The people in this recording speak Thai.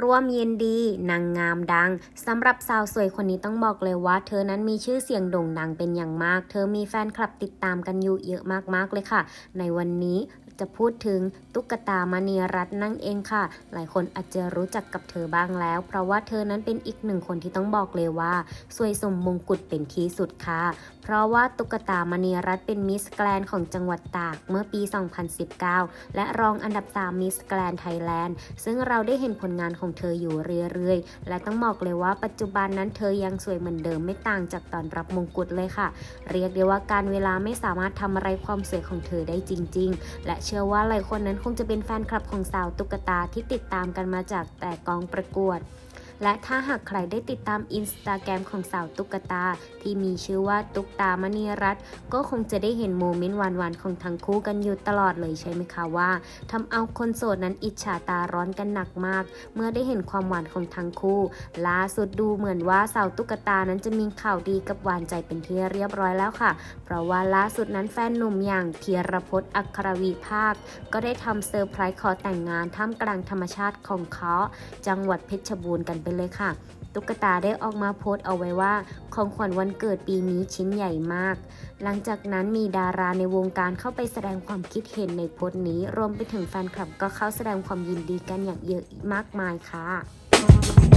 ร่วมยินดีนางงามดังสำหรับสาวสวยคนนี้ต้องบอกเลยว่า เธอนั้นมีชื่อเสียงโด่งดังเป็นอย่างมาก เธอมีแฟนคลับติดตามกันอยู่เยอะมากๆเลยค่ะ ในวันนี้ จะพูดถึงตุ๊กตามณีรัตน์นั่นเองค่ะ หลายคนอาจจะรู้จักกับเธอบ้างแล้ว เพราะว่าเธอนั้นเป็นอีกหนึ่งคนที่ต้องบอกเลยว่า สวยสมมงกุฎเป็นที่สุดค่ะ เพราะว่าตุ๊กตามณีรัตน์เป็นมิสแกรนของจังหวัดตากเมื่อปี 2019 และรองอันดับ 3 มิสแกรนไทยแลนด์ ซึ่งเราได้เห็นผลงานของเธออยู่เรื่อยๆ และต้องบอกเลยว่าปัจจุบันนั้นเธอยังสวยเหมือนเดิมไม่ต่างจากตอนรับมงกุฎเลยค่ะ เรียกได้ว่าการเวลาไม่สามารถทำอะไรความสวยของเธอได้จริง ๆ และเชื่อว่าหลายคนนั้นคงจะเป็นแฟนคลับของสาวตุ๊กตาที่ติดตามกันมาจากแต่กองประกวด และถ้าหากใครได้ติดตามอินสตาแกรมของสาวตุ๊กตา ที่มีชื่อว่าตุ๊กตามณีรัตน์ก็คงจะได้เห็นโมเมนต์หวานๆของทั้งคู่กันอยู่ตลอดเลยใช่ไหมคะว่าทำเอาคนโสดนั้นอิจฉาตาร้อนกันหนักมาก เมื่อได้เห็นความหวานของทั้งคู่ล่าสุดดูเหมือนว่าสาวตุ๊กตานั้นจะมีข่าวดีกับหวานใจเป็นที่เรียบร้อยแล้วค่ะ เพราะว่าล่าสุดนั้นแฟนหนุ่มอย่างเทียรพจน์อัครวีภาค ก็ได้ทำเซอร์ไพรส์ขอแต่งงานท่ามกลางธรรมชาติของเขา จังหวัดเพชรบูรณ์กันไปเลยค่ะ ตุ๊กตาได้ออกมาโพสต์เอาไว้ว่า ของขวัญวันเกิดปีนี้ชิ้นใหญ่มาก หลังจากนั้นมีดาราในวงการเข้าไปแสดงความคิดเห็นในโพสต์นี้ รวมไปถึงแฟนคลับก็เข้าแสดงความยินดีกันอย่างเยอะมากมายค่ะ